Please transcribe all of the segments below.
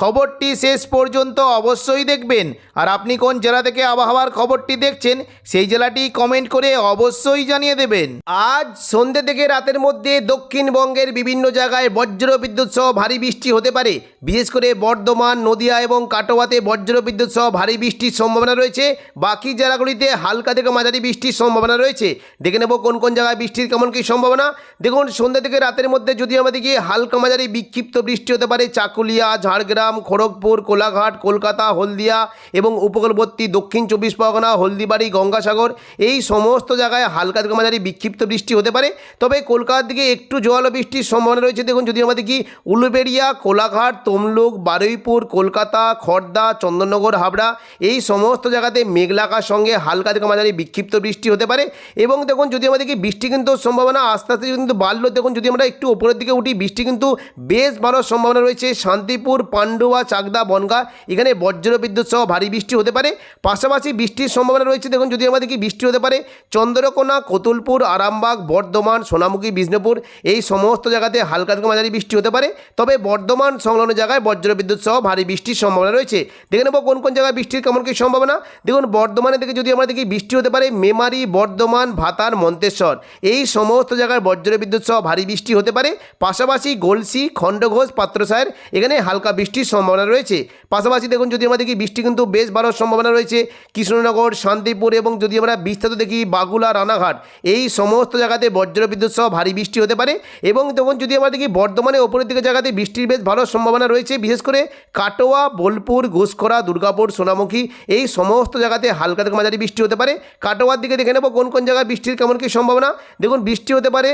খবরটি শেষ পর্যন্ত অবশ্যই দেখবেন। আর আপনি কোন জেলা থেকে আবহাওয়ার খবরটি দেখছেন, সেই জেলাটি কমেন্ট করে অবশ্যই জানিয়ে দেবেন। আজ সন্ধ্যে থেকে রাতের মধ্যে দক্ষিণবঙ্গের বিভিন্ন জায়গায় বজ্র বিদ্যুৎ সহ ভারী বৃষ্টি হতে পারে। বিশেষ করে বর্ধমান, নদিয়া এবং কাটোয়াতে বজ্র বিদ্যুৎ সহ ভারী বৃষ্টির সম্ভাবনা রয়েছে। বাকি জেলাগুলিতে হালকা থেকে মাঝারি বৃষ্টির সম্ভাবনা রয়েছে। দেখে নেব কোন কোন জায়গায় বৃষ্টির কেমন কী সম্ভাবনা। দেখুন সন্ধ্যা থেকে রাতের মধ্যে যদি আমাদেরকে হালকা মাঝারি বিক্ষিপ্ত বৃষ্টি হতে পারে, চাকুলিয়া, ঝাড়গ্রাম খড়গপুর, কোলাঘাট, কলকাতা, হলদিয়া এবং উপকূলবর্তী দক্ষিণ চব্বিশ পরগনা, হলদিবাড়ি, গঙ্গাসাগর এই সমস্ত জায়গায় হালকা থেকে মাঝারি বিক্ষিপ্ত বৃষ্টি হতে পারে। তবে কলকাতার দিকে একটু জোয়ালো বৃষ্টির সম্ভাবনা রয়েছে। দেখুন যদি আমাদের কি উলুবেড়িয়া, কোলাঘাট, তমলুক, বারুইপুর, কলকাতা খড়দা চন্দননগর, হাবড়া এই সমস্ত জায়গাতে মেঘলাকার সঙ্গে হালকা থেকে মাঝারি বিক্ষিপ্ত বৃষ্টি হতে পারে। এবং দেখুন, যদি আমাদের কি বৃষ্টি কিন্তু সম্ভাবনা আস্তে আস্তে কিন্তু বাড়লো, দেখুন, যদি আমরা একটু উপরের দিকে উঠি, বৃষ্টি কিন্তু বেশ ভালো সম্ভাবনা রয়েছে। শান্তিপুর পান্ডুয়া চাকদা, বনগা, এখানে বজ্র বিদ্যুৎ সহ ভারী বৃষ্টি হতে পারে। পাশাপাশি বৃষ্টির সম্ভাবনা রয়েছে। দেখুন, যদি আমাদের কি বৃষ্টি হতে পারে, চন্দ্রকোনা, কতুলপুর, আরামবাগ, বর্ধমান, সোনামুখী, বিষ্ণুপুর, এই সমস্ত জায়গাতে হালকা থেকে মাঝারি বৃষ্টি হতে পারে। তবে বর্ধমান সংলগ্ন জায়গায় বজ্র বিদ্যুৎ সহ ভারী বৃষ্টির সম্ভাবনা রয়েছে। দেখে নেব কোন কোন জায়গায় বৃষ্টির কেমন কী সম্ভাবনা। দেখুন, বর্ধমানের দিকে যদি আমরা দেখি বৃষ্টি হতে পারে, মেমারি, বর্ধমান, ভাতার, মন্তেশ্বর, এই সমস্ত জায়গায় বজ্র বিদ্যুৎ সহ ভারী বৃষ্টি হতে পারে। পাশাপাশি গলসি, খণ্ডঘোষ পাত্রসায়ের এখানে হালকা বৃষ্টির সম্ভাবনা রয়েছে। পাশাপাশি দেখুন, যদি আমরা দেখি বৃষ্টি কিন্তু বেশ বাড়ার সম্ভাবনা রয়েছে। কৃষ্ণনগর, শান্তিপুর এবং যদি আমরা বিস্তারিত দেখি বাগুলা, রানাঘাট, এই সমস্ত জায়গাতে বজ্র বিদ্যুৎ সহ ভারী বৃষ্টি হতে পারে। এবং তখন যদি আমরা দেখি বর্ধমানে ওপরের দিকে জায়গাতে বৃষ্টির বেশ ভালো সম্ভাবনা রয়েছে, বিশেষ করে কাটোয়া, বোলপুর, ঘুষখরা, দুর্গাপুর, সোনামুখী, এই সমস্ত জায়গাতে হালকা থেকে মাঝারি বৃষ্টি হতে পারে। কাটোয়ার দিকে দেখে নেব কোন কোন জায়গায় বৃষ্টির কেমন কী সম্ভাবনা। দেখুন, বৃষ্টি হতে পারে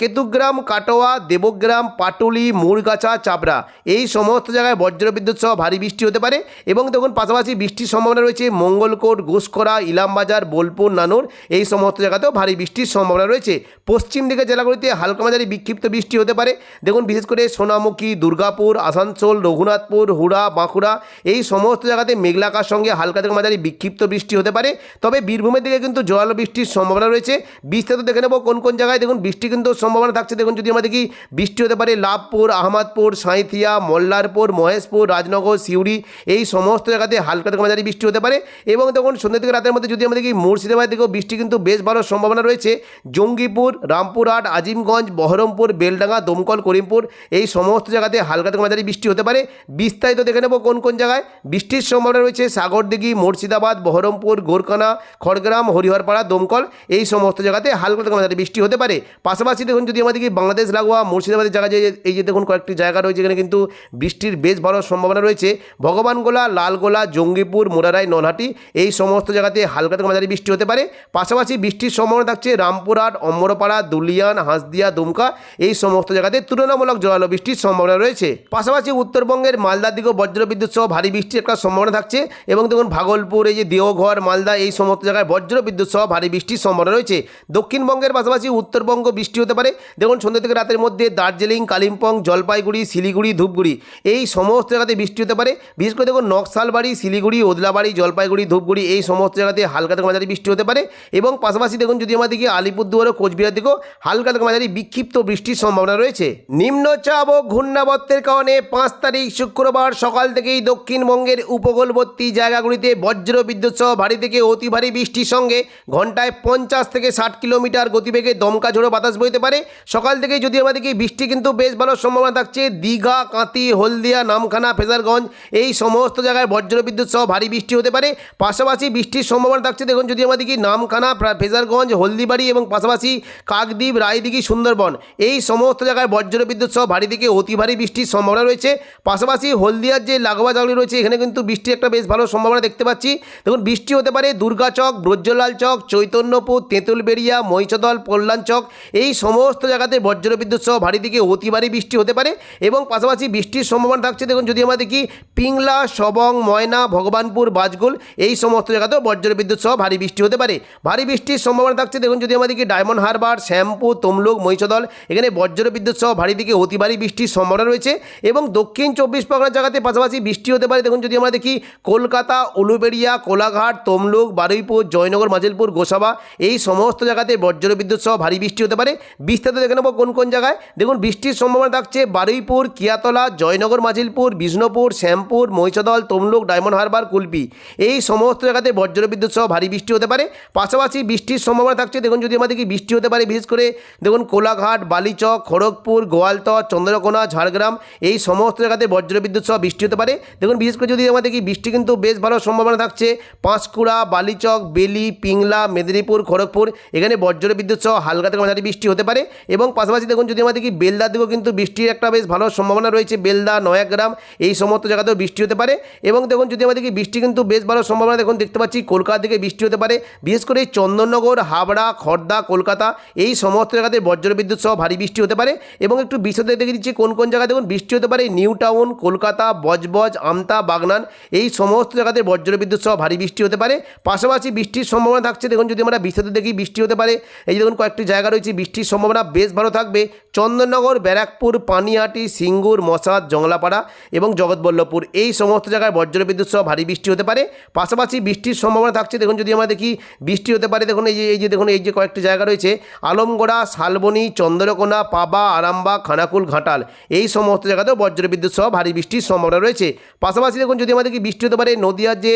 কেতুগ্রাম, কাটোয়া, দেবগ্রাম, পাটুলি মুরগাছা চাপড়া, এই সমস্ত জায়গায় বজ্র বিদ্যুৎ সহ ভারী বৃষ্টি হতে পারে এবং দেখুন পাশাপাশি বৃষ্টির সম্ভাবনা রয়েছে মঙ্গলকোট ঘুষখরা ইলামবাজার, বোলপুর, নানুর। এই সমস্ত জায়গাতেও ভারী বৃষ্টির সম্ভাবনা রয়েছে। পশ্চিম দিকের জেলাগুলিতে হালকা মাঝারি বিক্ষিপ্ত বৃষ্টি হতে পারে। দেখুন, বিশেষ করে সোনামুখী, দুর্গাপুর, আসানসোল, রঘুনাথপুর, হুড়া, বাঁকুড়া, এই সমস্ত জায়গাতে মেঘলাকার সঙ্গে হালকা থেকে মাঝারি বিক্ষিপ্ত বৃষ্টি হতে পারে। তবে বীরভূমের দিকে কিন্তু জোরালো বৃষ্টির সম্ভাবনা রয়েছে। বিস্তারিত দেখে নেব কোন কোন জায়গায়। দেখুন বৃষ্টি কিন্তু সম্ভাবনা থাকছে। দেখুন, যদি আমরা দেখি, বৃষ্টি হতে পারে লাভপুর, আহমদপুর, সাঁইথিয়া, মল্লারপুর মহেশপুর, রাজনগর, সিউড়ি এই সমস্ত জায়গাতে হালকা থেকে মাঝারি বৃষ্টি হতে পারে এবং তখন সন্ধ্যা থেকে রাতের মধ্যে যদি আমরা দেখি মুর্শিদাবাদ থেকেও বৃষ্টি কিন্তু বেশ ভালো সম্ভাবনা রয়েছে, জঙ্গিপুর, রামপুরহাট, আজিমগঞ্জ, বহরমপুর, বেলডাঙ্গা, দমকল, করিমপুর এই সমস্ত জায়গাতে হালকা থেকে মাঝারি বৃষ্টি হতে পারে। বিস্তারিত দেখে নেব কোন কোন জায়গায়। বৃষ্টির সম্ভাবনা রয়েছে সাগরদিঘি, মুর্শিদাবাদ, বহরমপুর গোরকানা খড়গ্রাম, হরিহরপাড়া, দমকল এই সমস্ত জায়গাতে হালকা থেকে মাঝারি বৃষ্টি হতে পারে। পাশাপাশি দেখুন যদি আমাদেরকে বাংলাদেশ লাগোয়া মুর্শিদাবাদের জায়গায় এই যে দেখুন কয়েকটি জায়গা রয়েছে এখানে কিন্তু বৃষ্টির বেশ বড় সম্ভাবনা রয়েছে। ভগবানগোলা লালগোলা জঙ্গিপুর, মোরারাই, নলহাটি এই সমস্ত জায়গাতে হালকা থেকে মাঝারি বৃষ্টি হতে পারে। পাশাপাশি বৃষ্টির সম্ভাবনা থাকছে রামপুরহাট অম্বরপাড়া দুলিয়ান, হাঁসদিয়া, দুমকা এই সমস্ত জায়গাতে তুলনামূলক জোরালো বৃষ্টির সম্ভাবনা রয়েছে। পাশাপাশি উত্তরবঙ্গের মালদার দিকেও বজ্রবিদ্যুৎ সহ ভারী বৃষ্টির একটা সম্ভাবনা থাকছে এবং দেখুন ভাগলপুর, এই যে দেওঘর, মালদা এই সমস্ত জায়গায় বজ্রবিদ্যুৎ সহ ভারী বৃষ্টির সম্ভাবনা রয়েছে। দক্ষিণবঙ্গের পাশাপাশি উত্তরবঙ্গ বৃষ্টি হতে পারে। দেখুন সন্ধ্যা থেকে রাতের মধ্যে দার্জিলিং, কালিম্পং, জলপাইগুড়ি, শিলিগুড়ি, ধূপগুড়ি এই সমস্ত জায়গাতে বৃষ্টি হতে পারে। বিশেষ করে দেখুন, নকশালবাড়ি, শিলিগুড়ি, ওদলাবাড়ি, জলপাইগুড়ি, ধূপগুড়ি এই সমস্ত জায়গাতে হালকা থেকে মাঝারি বৃষ্টি হতে পারে। এবং পাশাপাশি দেখুন, যদি আমাদের দিকে আলিপুরদুয়ার ও কোচবিহার দিকেও হালকা থেকে মাঝারি বিক্ষিপ্ত বৃষ্টির সম্ভাবনা রয়েছে। নিম্নচাপ ও ঘূর্ণাবর্তের কারণে পাঁচ তারিখ শুক্রবার সকাল থেকেই দক্ষিণবঙ্গের উপকূলবর্তী জায়গাগুলিতে বজ্র বিদ্যুৎ সহ ভারী থেকে অতি ভারী বৃষ্টির সঙ্গে ঘন্টায় পঞ্চাশ থেকে ষাট কিলোমিটার গতিবেগে দমকা ঝোড়ো বাতাস বইতে পারে। সকাল থেকেই যদি আমাদেরকে বৃষ্টি কিন্তু বেশ ভালো সম্ভাবনা থাকছে, দীঘা কাঁতি হলদিয়া নামখানা ফেজারগঞ্জ, এই সমস্ত জায়গায় বজ্র বিদ্যুৎ সহ ভারী বৃষ্টি হতে পারে। পাশাপাশি বৃষ্টির সম্ভাবনা থাকছে, দেখুন যদি আমাদেরকে নামখানা ফ্রা- ফেজারগঞ্জ, হলদিবাড়ি এবং পাশাপাশি কাকদ্বীপ, রায়দিঘি, সুন্দরবন, এই সমস্ত জায়গায় বজ্র বিদ্যুৎ সহ ভারী থেকে অতি ভারী বৃষ্টির সম্ভাবনা রয়েছে। পাশাপাশি হলদিয়ার যে লাগোয়া জাগলি রয়েছে, এখানে কিন্তু বৃষ্টির একটা বেশ ভালো সম্ভাবনা দেখতে পাচ্ছি। দেখুন, বৃষ্টি হতে পারে দুর্গাচক ব্রজ্জলাল চক, চৈতন্যপুর, তেঁতুলবেড়িয়া, মহিষদল কল্যাণ চক, এই সমস্ত জায়গাতে বজ্র বিদ্যুৎ সহ ভারী থেকে অতি ভারী বৃষ্টি হতে পারে। এবং পাশাপাশি বৃষ্টির সম্ভাবনা থাকছে দেখুন, যদি আমরা দেখি, পিংলা, সবং, ময়না, ভগবানপুর, বাজগুল, এই সমস্ত জায়গাতেও বজ্র বিদ্যুৎ সহ ভারী বৃষ্টি হতে পারে। ভারী বৃষ্টির সম্ভাবনা থাকছে, দেখুন, যদি আমরা দেখি, ডায়মন্ড হারবার শ্যাম্পু তমলুক, মহিষদল, এখানে বজ্র বিদ্যুৎ সহ ভারী দিকে অতি ভারী বৃষ্টির সম্ভাবনা রয়েছে এবং দক্ষিণ চব্বিশ পরগনা জায়গাতে পাশাপাশি বৃষ্টি হতে পারে। দেখুন, যদি আমরা দেখি, কলকাতা, উলুবেড়িয়া, কোলাঘাট, তমলুক, বারুইপুর, জয়নগর, মাজিলপুর, গোসাবা, এই সমস্ত জায়গাতে বজ্র বিদ্যুৎ সহ ভারী বৃষ্টি হতে পারে। বিস্তারিত দেখে নেব কোন কোন জায়গায়। দেখুন, বৃষ্টির সম্ভাবনা থাকছে বারুইপুর, কিয়াতলা, জয়নগর, মাজিলপুর বিষ্ণুপুর শ্যামপুর, মহিষদল, তমলুক, ডায়মন্ড হারবার, কুলপি। এই সমস্ত জায়গাতে বজ্র বিদ্যুৎ সহ ভারী বৃষ্টি হতে পারে। পাশাপাশি বৃষ্টির সম্ভাবনা থাকছে। দেখুন, যদি আমাদের কি বৃষ্টি হতে পারে, বিশেষ করে দেখুন, কোলাঘাট, বালিচক, খড়গপুর, গোয়ালতর, চন্দ্রকোনা, ঝাড়গ্রাম, এই সমস্ত জায়গাতে বজ্র বিদ্যুৎ সহ বৃষ্টি হতে পারে। দেখুন, বিশেষ করে যদি আমাদের কি বৃষ্টি কিন্তু বেশ ভালো সম্ভাবনা থাকছে, পাঁশকুড়া, বালিচক, বেলি, পিংলা, মেদিনীপুর, খড়গপুর, এখানে বজ্র বিদ্যুৎ সহ হালকা থেকে মাঝারি বৃষ্টি হতে পারে। এবং পাশাপাশি দেখুন, যদি আমাদের কি বেলদার দিকেও কিন্তু বৃষ্টির একটা বেশ ভালো সম্ভাবনা রয়েছে, বেলদা, নয়াগ্রাম এই সমস্ত জায়গাতেও বৃষ্টি হতে পারে। এবং দেখুন, যদি আমাদের কি বৃষ্টি কিন্তু বেশ ভালো সম্ভাবনা, দেখুন, দেখতে পাচ্ছি কলকাতা থেকে বৃষ্টি হতে পারে। বিশেষ করে চন্দননগর হাবড়া খড়দা কলকাতা, এই সমস্ত জায়গাতে বজ্র বিদ্যুৎ সহ ভারী বৃষ্টি হতে পারে। এবং একটু বিশদে দেখে দিচ্ছি কোন কোন জায়গায় দেখুন, বৃষ্টি হতে পারে। নিউ টাউন, কলকাতা, বজবজ, আমতা, বাগনান, এই সমস্ত জায়গাতে বজ্র বিদ্যুৎ সহ ভারী বৃষ্টি হতে পারে। পাশাপাশি বৃষ্টির সম্ভাবনা থাকছে। দেখুন, যদি আমরা বিশদে দেখি, বৃষ্টি হতে পারে। এই দেখুন, কয়েকটি জায়গা রয়েছে, বৃষ্টির সম্ভাবনা বেশ ভালো থাকবে। চন্দননগর, ব্যারাকপুর পানিহাটি সিঙ্গুর, মশাদ, জংলাপাড়া এবং জগৎবল্লভপুর। এই সমস্ত জায়গায় বজ্র বিদ্যুৎ সহ ভারী বৃষ্টি হতে পারে। পাশাপাশি বৃষ্টির সম্ভাবনা থাকছে। দেখুন, যদি আমরা দেখি, বৃষ্টি হতে পারে, দেখুন, এই যে এই যে, দেখুন, এই যে কয়েকটি জায়গা রয়েছে। আলমগড়া, শালবনি, চন্দ্রকোনা, পাবা আরামবাগ খানাকুল, ঘাটাল। এই সমস্ত জায়গাতেও বজ্র বিদ্যুৎ সহ ভারী বৃষ্টির সম্ভাবনা রয়েছে। পাশাপাশি দেখুন, যদি আমাদেরকে বৃষ্টি হতে পারে নদীয়ার যে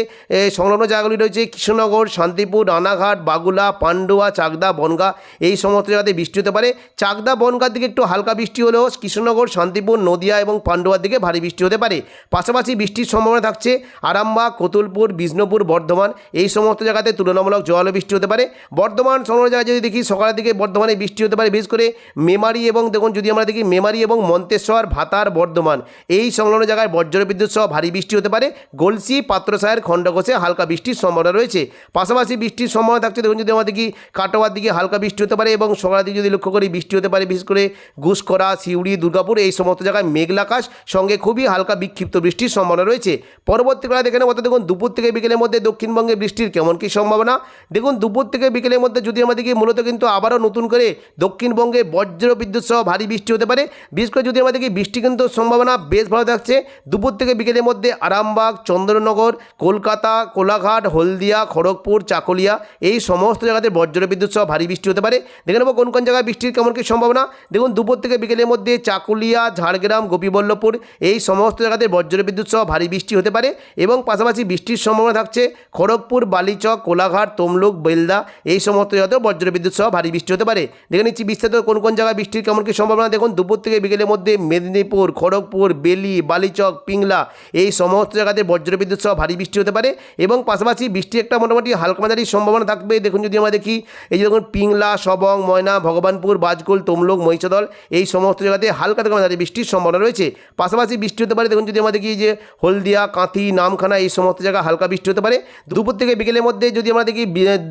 সংলগ্ন জায়গাগুলি রয়েছে, কৃষ্ণনগর, শান্তিপুর, রানাঘাট, বাগুলা, পান্ডুয়া, চাকদা, বনগা, এই সমস্ত জায়গাতে বৃষ্টি হতে পারে। চাকদা, বনগার দিকে একটু হালকা বৃষ্টি হলেও কৃষ্ণনগর, শান্তিপুর, নদিয়া এবং পান্ডুয়ার দিকে ভারী বৃষ্টি হতে পারে। পাশাপাশি বৃষ্টির সম্ভাবনা থাকছে আরামবাগ, কতুলপুর, বিষ্ণুপুর, বর্ধমান। এই সমস্ত জায়গাতে তুলনামূলক জোয়ালো বৃষ্টি হতে পারে। বর্ধমান সংলগ্ন জায়গায় যদি দেখি, সকালের দিকে বর্ধমানে বৃষ্টি হতে পারে, বিশেষ করে মেমারি এবং দেখুন, যদি আমরা দেখি মেমারি এবং মন্তেশ্বর, ভাতার, বর্ধমান, এই সংলগ্ন জায়গায় বজ্র বিদ্যুৎ সহ ভারী বৃষ্টি হতে পারে। গলসি পাত্রসায়ের খণ্ডঘোষে হালকা বৃষ্টির সম্ভাবনা রয়েছে। পাশাপাশি বৃষ্টির সম্ভাবনা থাকছে, দেখুন, যদি আমরা দেখি কাটোয়ার দিকে হালকা বৃষ্টি হতে পারে এবং সকালের দিকে যদি লক্ষ্য করি, বৃষ্টি হতে পারে, বিশেষ করে ঘুষকরা সিউড়ি, দুর্গাপুর, এই সমস্ত জায়গায় মেঘলা আকাশ, সঙ্গে খুবই হালকা বিক্ষিপ্ত বৃষ্টির সম্ভাবনা রয়েছে। পরবর্তীকালে দেখে নেব দেখুন দুপুর থেকে বিকেলের মধ্যে দক্ষিণবঙ্গে বৃষ্টির কেমন কী সম্ভাবনা। দেখুন দুপুর থেকে বিকেলের মধ্যে যদি দেখি, মূলত কিন্তু আবারও নতুন করে দক্ষিণবঙ্গে বজ্র বিদ্যুৎ সহ ভারী বৃষ্টি হতে পারে। বিশেষ করে যদি দেখি, বৃষ্টি কিন্তু সম্ভাবনা বেশ ভালো থাকছে। দুপুর থেকে বিকেলের মধ্যে আরামবাগ, চন্দ্রনগর, কলকাতা, কোলাঘাট, হলদিয়া, খড়গপুর, চাকুলিয়া এই সমস্ত জায়গাতে বজ্র বিদ্যুৎ সহ ভারী বৃষ্টি হতে পারে। দেখে নেব কোন কোন জায়গায় বৃষ্টির কেমন কী সম্ভাবনা। দেখুন দুপুর থেকে বিকেলের মধ্যে চাকুলিয়া, ঝাড়গ্রাম, গোপীবল্লভপুর এই সমস্ত জায়গাতে বজ্র বিদ্যুৎ সহ ভারী বৃষ্টি হতে পারে এবং পাশাপাশি বৃষ্টির সম্ভাবনা থাকছে খড়গপুর, বালিচক, কোলাঘাট, তমলুক, বেলদা এই সমস্ত জায়গাতেও বজ্র বিদ্যুৎ সহ ভারী বৃষ্টি হতে পারে। দেখে নিচ্ছি বিস্তারিত কোন কোন জায়গায় বৃষ্টির কেমন কী সম্ভাবনা। দেখুন, দুপুর থেকে বিকেলের মধ্যে মেদিনীপুর, খড়গপুর, বেলি, বালিচক, পিংলা এই সমস্ত জায়গাতে বজ্র বিদ্যুৎ সহ ভারী বৃষ্টি হতে পারে এবং পাশাপাশি বৃষ্টি একটা মোটামুটি হালকা মাঝারি সম্ভাবনা থাকবে। দেখুন, যদি আমরা দেখি, এই যে দেখুন, পিংলা, সবং, ময়না, ভগবানপুর, বাজকুল, তমলুক, মহিষদল এই সমস্ত জায়গাতে হালকা থেকে মাঝারি বৃষ্টির সম্ভাবনা রয়েছে। পাশাপাশি বৃষ্টি হতে পারে। দেখুন যদি আমরা দেখি যে হলদিয়া, কাঁথি, নামখানা এই সমস্ত জায়গায় হালকা বৃষ্টি হতে পারে। দুপুর থেকে বিকেলের মধ্যে যদি আমরা দেখি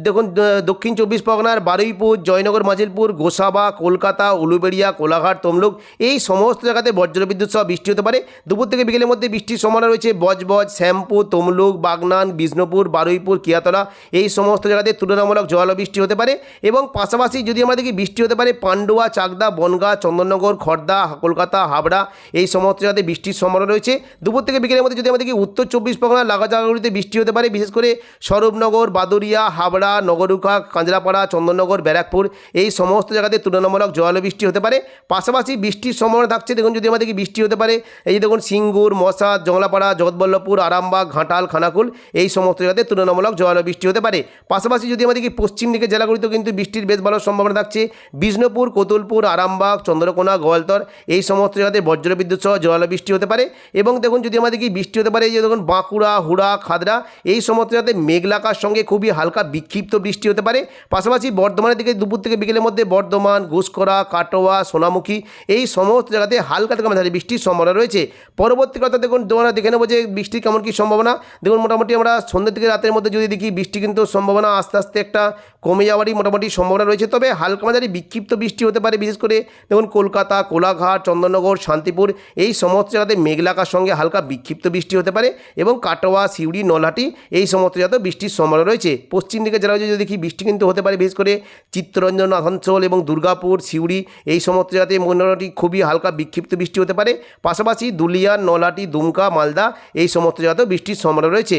দেখুন দক্ষিণ চব্বিশ পরগনার বারুইপুর, জয়নগর, মাজিলপুর, গোসাবা, কলকাতা, উলুবেড়িয়া, কোলাঘাট, তমলুক এই সমস্ত জায়গাতে বজ্রবিদ্যুৎ সহ বৃষ্টি হতে পারে। দুপুর থেকে বিকেলের মধ্যে বৃষ্টির সম্ভাবনা রয়েছে বজবজ, শ্যামপুর, তমলুক, বাগনান, বিষ্ণুপুর, বারুইপুর, কিয়াতলা এই সমস্ত জায়গাতে তুলনামূলক বৃষ্টি হতে পারে। এবং পাশাপাশি যদি আমরা দেখি বৃষ্টি হতে পারে পান্ডুয়া, চাকদা, বনগা, চন্দননগর খড়দা কলকাতা, হাবড়া এই সমস্ত জায়গাতে বৃষ্টির সম্ভাবনা রয়েছে। দুপুর থেকে বিকেলের মধ্যে যদি দেখি উত্তর চব্বিশ পরগনা লাগা জায়গাগুলিতে বৃষ্টি হতে পারে, বিশেষ করে স্বরূপনগর বাদুরিয়া হাবড়া, নগরুখা কাঁচরাপাড়া চন্দননগর, ব্যারাকপুর, এই সমস্ত জায়গাতে তুলনামূলক জল বৃষ্টি হতে পারে। পাশাপাশি বৃষ্টির সম্ভাবনা থাকছে। দেখুন, যদি আমাদের বৃষ্টি হতে পারে, এই যে দেখুন, সিঙ্গুর মশা জংলাপাড়া, জগৎবল্লভপুর, আরামবাগ, ঘাটাল, খানাকুল, এই সমস্ত জায়গাতে তুলনামূলক জল বৃষ্টি হতে পারে। পাশাপাশি যদি আমাদের কি পশ্চিম দিকে জেলাগুলিতেও কিন্তু বৃষ্টির বেশ ভালো সম্ভাবনা থাকছে, বিষ্ণুপুর, কোতুলপুর, আরামবাগ, চন্দ্রকোনা, গোয়ালতর, এই সমস্ত জায়গাতে বজ্রবিদ্যুৎ সহ জল বৃষ্টি হতে পারে এবং দেখুন যদি আমাদের কি বৃষ্টি হতে পারে যে দেখুন বাঁকুড়া, হুড়া, খাদরা, এই সমস্ত যাতে মেঘলাকার সঙ্গে খুবই হালকা বিক্ষিপ্ত বৃষ্টি হতে পারে। পাশাপাশি বর্ধমানের দিকে দুপুর থেকে বিকেলের মধ্যে বর্ধমান ঘুষকরা কাটোয়া, সোনামুখী, এই সমস্ত জায়গাতে হালকা থেকে মাঝারি বৃষ্টির সম্ভাবনা রয়েছে। পরবর্তী কথা দেখুন তোমরা দেখে নেব যে বৃষ্টির কেমন কী সম্ভাবনা। দেখুন মোটামুটি আমরা সন্ধ্যে থেকে রাতের মধ্যে যদি দেখি বৃষ্টি কিন্তু সম্ভাবনা আস্তে আস্তে একটা কমে যাওয়ারই মোটামুটি সম্ভাবনা রয়েছে। তবে হালকা মাঝারি বিক্ষিপ্ত বৃষ্টি হতে পারে, বিশেষ করে দেখুন কলকাতা, কোলাঘাট, চন্দননগর, শান্তিপুর, এই সমস্ত জায়গাতে মেঘলাকার সঙ্গে হালকা বিক্ষিপ্ত বৃষ্টি হতে পারে এবং কাটোয়া, সিউড়ি, নলহাটি এই সমস্ত জাত বৃষ্টির সম্ভাবনা রয়েছে। পশ্চিম দিকে জেলা যদি দেখি বৃষ্টি কিন্তু হতে পারে, বিশেষ করে চিত্তরঞ্জন, আসানসোল এবং দুর্গাপুর, সিউড়ি এই সমস্ত জায়গাতে মোটামুটি খুবই হালকা বিক্ষিপ্ত বৃষ্টি হতে পারে। পাশাপাশি দুলিয়া, নলহাটি, দুমকা, মালদা এই সমস্ত জায়গাতেও বৃষ্টির সম্ভাবনা রয়েছে।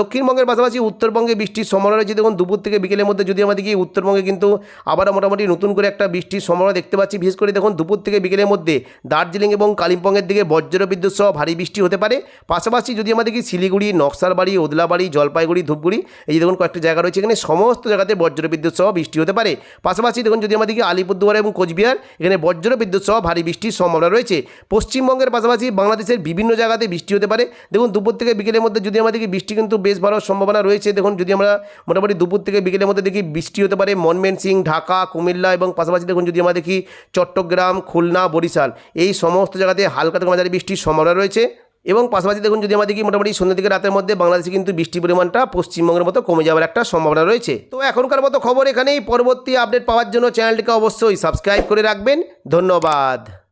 দক্ষিণবঙ্গের পাশাপাশি উত্তরবঙ্গে বৃষ্টির সম্ভাবনা রয়েছে। দেখুন, দুপুর থেকে বিকেলের মধ্যে যদি দেখি, উত্তরবঙ্গে কিন্তু আবারও মোটামুটি নতুন করে একটা বৃষ্টির সম্ভাবনা দেখতে পাচ্ছি। বিশেষ করে দেখুন, দুপুর থেকে বিকেলের মধ্যে দার্জিলিং এবং কালিম্পংয়ের দিকে বজ্র বিদ্যুৎ সহ ভারী বৃষ্টি হতে পারে। পাশাপাশি যদি আমাদের দেখি শিলিগুড়ি, নকশালবাড়ি, ওদলাবাড়ি, জলপাইগুড়ি, ধূপগুড়ি, এই দেখুন কয়েকটা জায়গা রয়েছে এখানে, সমস্ত জায়গাতে বজ্র বিদ্যুৎ সহ বৃষ্টি হতে পারে। পাশাপাশি দেখুন যদি আমরা দেখি আলিপুরদুয়ার এবং কোচবিহার, এখানে বজ্র বিদ্যুৎ সহ ভারী বৃষ্টির সম্ভাবনা রয়েছে। পশ্চিমবঙ্গের পাশাপাশি বাংলাদেশের বিভিন্ন জায়গাতে বৃষ্টি হতে পারে। দেখুন দুপুর থেকে বিকেলের মধ্যে যদি আমরা দেখি বৃষ্টি কিন্তু বেশ ভালো সম্ভাবনা রয়েছে, দেখুন যদি আমরা মোটামুটি দুপুর থেকে বিকেলের মধ্যে দেখি বৃষ্টি হতে পারে মনমেন সিং, ঢাকা, কুমিল্লা এবং পাশাপাশি দেখুন যদি আমরা দেখি চট্টগ্রাম, খুলনা, বরিশাল, এই সমস্ত জায়গাতে হালকা থেকে মাঝারি বৃষ্টির সম্ভাবনা রয়েছে এবং পাশাপাশি দেখুন যদি আমাদের মোটামুটি সন্ধ্যা থেকে রাতের মধ্যে বাংলাদেশে কিন্তু বৃষ্টির পরিমাণটা পশ্চিমবঙ্গের মতো কমে যাওয়ার একটা সম্ভাবনা রয়েছে। তো এখনকার মতো খবর এখানেই। পরবর্তী আপডেট পাওয়ার জন্য চ্যানেলটিকে অবশ্যই সাবস্ক্রাইব করে রাখবেন। ধন্যবাদ।